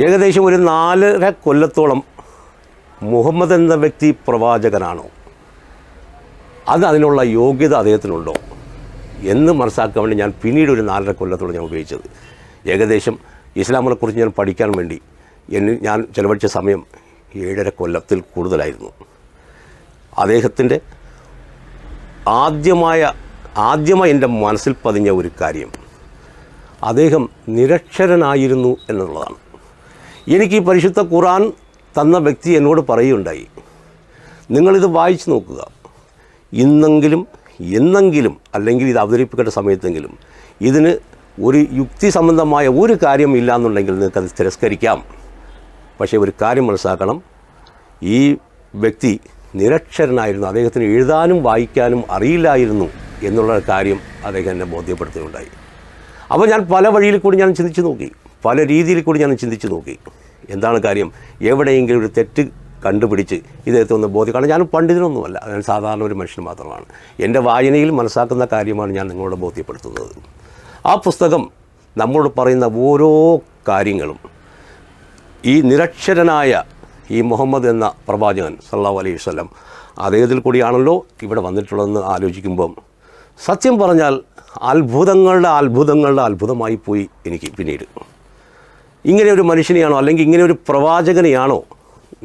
ഏകദേശം ഒരു നാലര കൊല്ലത്തോളം മുഹമ്മദ് എന്ന വ്യക്തി പ്രവാചകനാണോ? അത് അതിനുള്ള യോഗ്യത അദ്ദേഹത്തിനുണ്ടോ? എന്ന് മനസ്സിലാക്കാൻ വേണ്ടി ഞാൻ പിന്നീട് ഒരു നാലര കൊല്ലത്തോളം ഞാൻ ഉപയോഗിച്ചത്. ഏകദേശം ഇസ്ലാമിനെക്കുറിച്ച് ഞാൻ പഠിക്കാൻ വേണ്ടി എന്നെ ഞാൻ ചെലവഴിച്ച സമയം ഏഴര കൊല്ലത്തിൽ കൂടുതലായിരുന്നു. അദ്ദേഹത്തിന്റെ ആദ്യമായ ആദ്യമായി എന്റെ മനസ്സിൽ പതിഞ്ഞ ഒരു കാര്യം. അദ്ദേഹം നിരക്ഷരനായിരുന്നു എന്നുള്ളതാണ്. എനിക്ക് ഈ പരിശുദ്ധ ഖുറാൻ തന്ന വ്യക്തി എന്നോട് പറയുകയുണ്ടായി. നിങ്ങളിത് വായിച്ചു നോക്കുക. ഇന്നെങ്കിലും എന്നെങ്കിലും അല്ലെങ്കിൽ ഇത് അവതരിപ്പിക്കേണ്ട സമയത്തെങ്കിലും ഇതിന് ഒരു യുക്തി സംബന്ധമായ ഒരു കാര്യം ഇല്ലയെന്നുണ്ടെങ്കിൽ നിങ്ങൾക്കത് തിരസ്കരിക്കാം. പക്ഷേ ഒരു കാര്യം മനസ്സിലാക്കണം. ഈ വ്യക്തി നിരക്ഷരനായിരുന്നു. അദ്ദേഹത്തിന് എഴുതാനും വായിക്കാനും അറിയില്ലായിരുന്നു എന്നുള്ള കാര്യം അദ്ദേഹം എന്നെ ബോധ്യപ്പെടുത്തുകയുണ്ടായി. അപ്പോൾ ഞാൻ പല വഴിയിൽ കൂടി ഞാൻ ചിന്തിച്ചു നോക്കി. പല രീതിയിൽ കൂടി ഞാൻ ചിന്തിച്ചു നോക്കി. എന്താണ് കാര്യം? എവിടെയെങ്കിലും ഒരു തെറ്റ് കണ്ടുപിടിച്ച് ഇദ്ദേഹത്തെ ഒന്ന് ബോധ്യം കാരണം ഞാൻ പണ്ഡിതനൊന്നുമല്ല. ഞാൻ സാധാരണ ഒരു മനുഷ്യൻ മാത്രമാണ്. എന്റെ വായനയിൽ മനസ്സാക്കുന്ന കാര്യമാണ് ഞാൻ നിങ്ങളോട് ബോധ്യപ്പെടുത്തുന്നത്. ആ പുസ്തകം നമ്മളോട് പറയുന്ന ഓരോ കാര്യങ്ങളും ഈ നിരക്ഷരനായ ഈ മുഹമ്മദ് എന്ന പ്രവാചകൻ സല്ലാ അലൈഹി വസ്ലം അദ്ദേഹത്തിൽ കൂടിയാണല്ലോ ഇവിടെ വന്നിട്ടുള്ളതെന്ന് ആലോചിക്കുമ്പം സത്യം പറഞ്ഞാൽ അത്ഭുതങ്ങളുടെ അത്ഭുതങ്ങളുടെ അത്ഭുതമായി പോയി എനിക്ക് പിന്നീട്. ഇങ്ങനെ ഒരു മനുഷ്യനെയാണോ അല്ലെങ്കിൽ ഇങ്ങനെ ഒരു പ്രവാചകനെയാണോ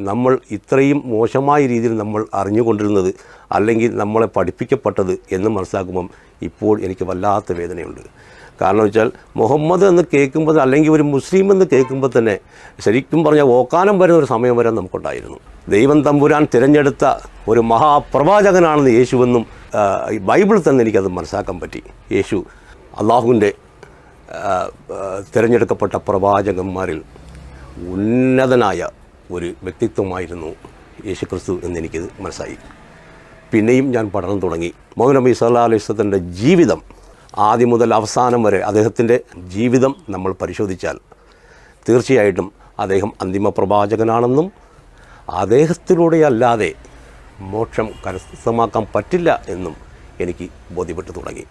നമ്മൾ ഇത്രയും മോശമായ രീതിയിൽ നമ്മൾ അറിഞ്ഞുകൊണ്ടിരുന്നത് അല്ലെങ്കിൽ നമ്മളെ പഠിപ്പിക്കപ്പെട്ടത് എന്ന് മനസ്സിലാക്കുമ്പം ഇപ്പോൾ എനിക്ക് വല്ലാത്ത വേദനയുണ്ട്. കാരണം വെച്ചാൽ മുഹമ്മദ് എന്ന് കേൾക്കുമ്പോൾ അല്ലെങ്കിൽ ഒരു മുസ്ലിം എന്ന് കേൾക്കുമ്പോൾ തന്നെ ശരിക്കും പറഞ്ഞാൽ ഓക്കാനം വരുന്ന ഒരു സമയം വരെ നമുക്കുണ്ടായിരുന്നു. ദൈവം തമ്പുരാൻ തിരഞ്ഞെടുത്ത ഒരു മഹാപ്രവാചകനാണെന്ന് യേശുവെന്നും ബൈബിൾ തന്നെ എനിക്കത് മനസ്സിലാക്കാൻ പറ്റി. യേശു അള്ളാഹുവിന്റെ തിരഞ്ഞെടുക്കപ്പെട്ട പ്രവാചകന്മാരിൽ ഉന്നതനായ ഒരു വ്യക്തിത്വമായിരുന്നു യേശുക്രിസ്തു എന്നെനിക്ക് മനസ്സായി. പിന്നെയും ഞാൻ പഠനം തുടങ്ങി. മൗനബി നബി സല്ലാ അലൈഹി സ്വലത്തിന്റെ ജീവിതം ആദ്യം മുതൽ അവസാനം വരെ അദ്ദേഹത്തിന്റെ ജീവിതം നമ്മൾ പരിശോധിച്ചാൽ തീർച്ചയായിട്ടും അദ്ദേഹം അന്തിമ പ്രവാചകനാണെന്നും അദ്ദേഹത്തിലൂടെ അല്ലാതെ മോക്ഷം കരസ്ഥമാക്കാൻ പറ്റില്ല എന്നും എനിക്ക് ബോധ്യപ്പെട്ടു തുടങ്ങി.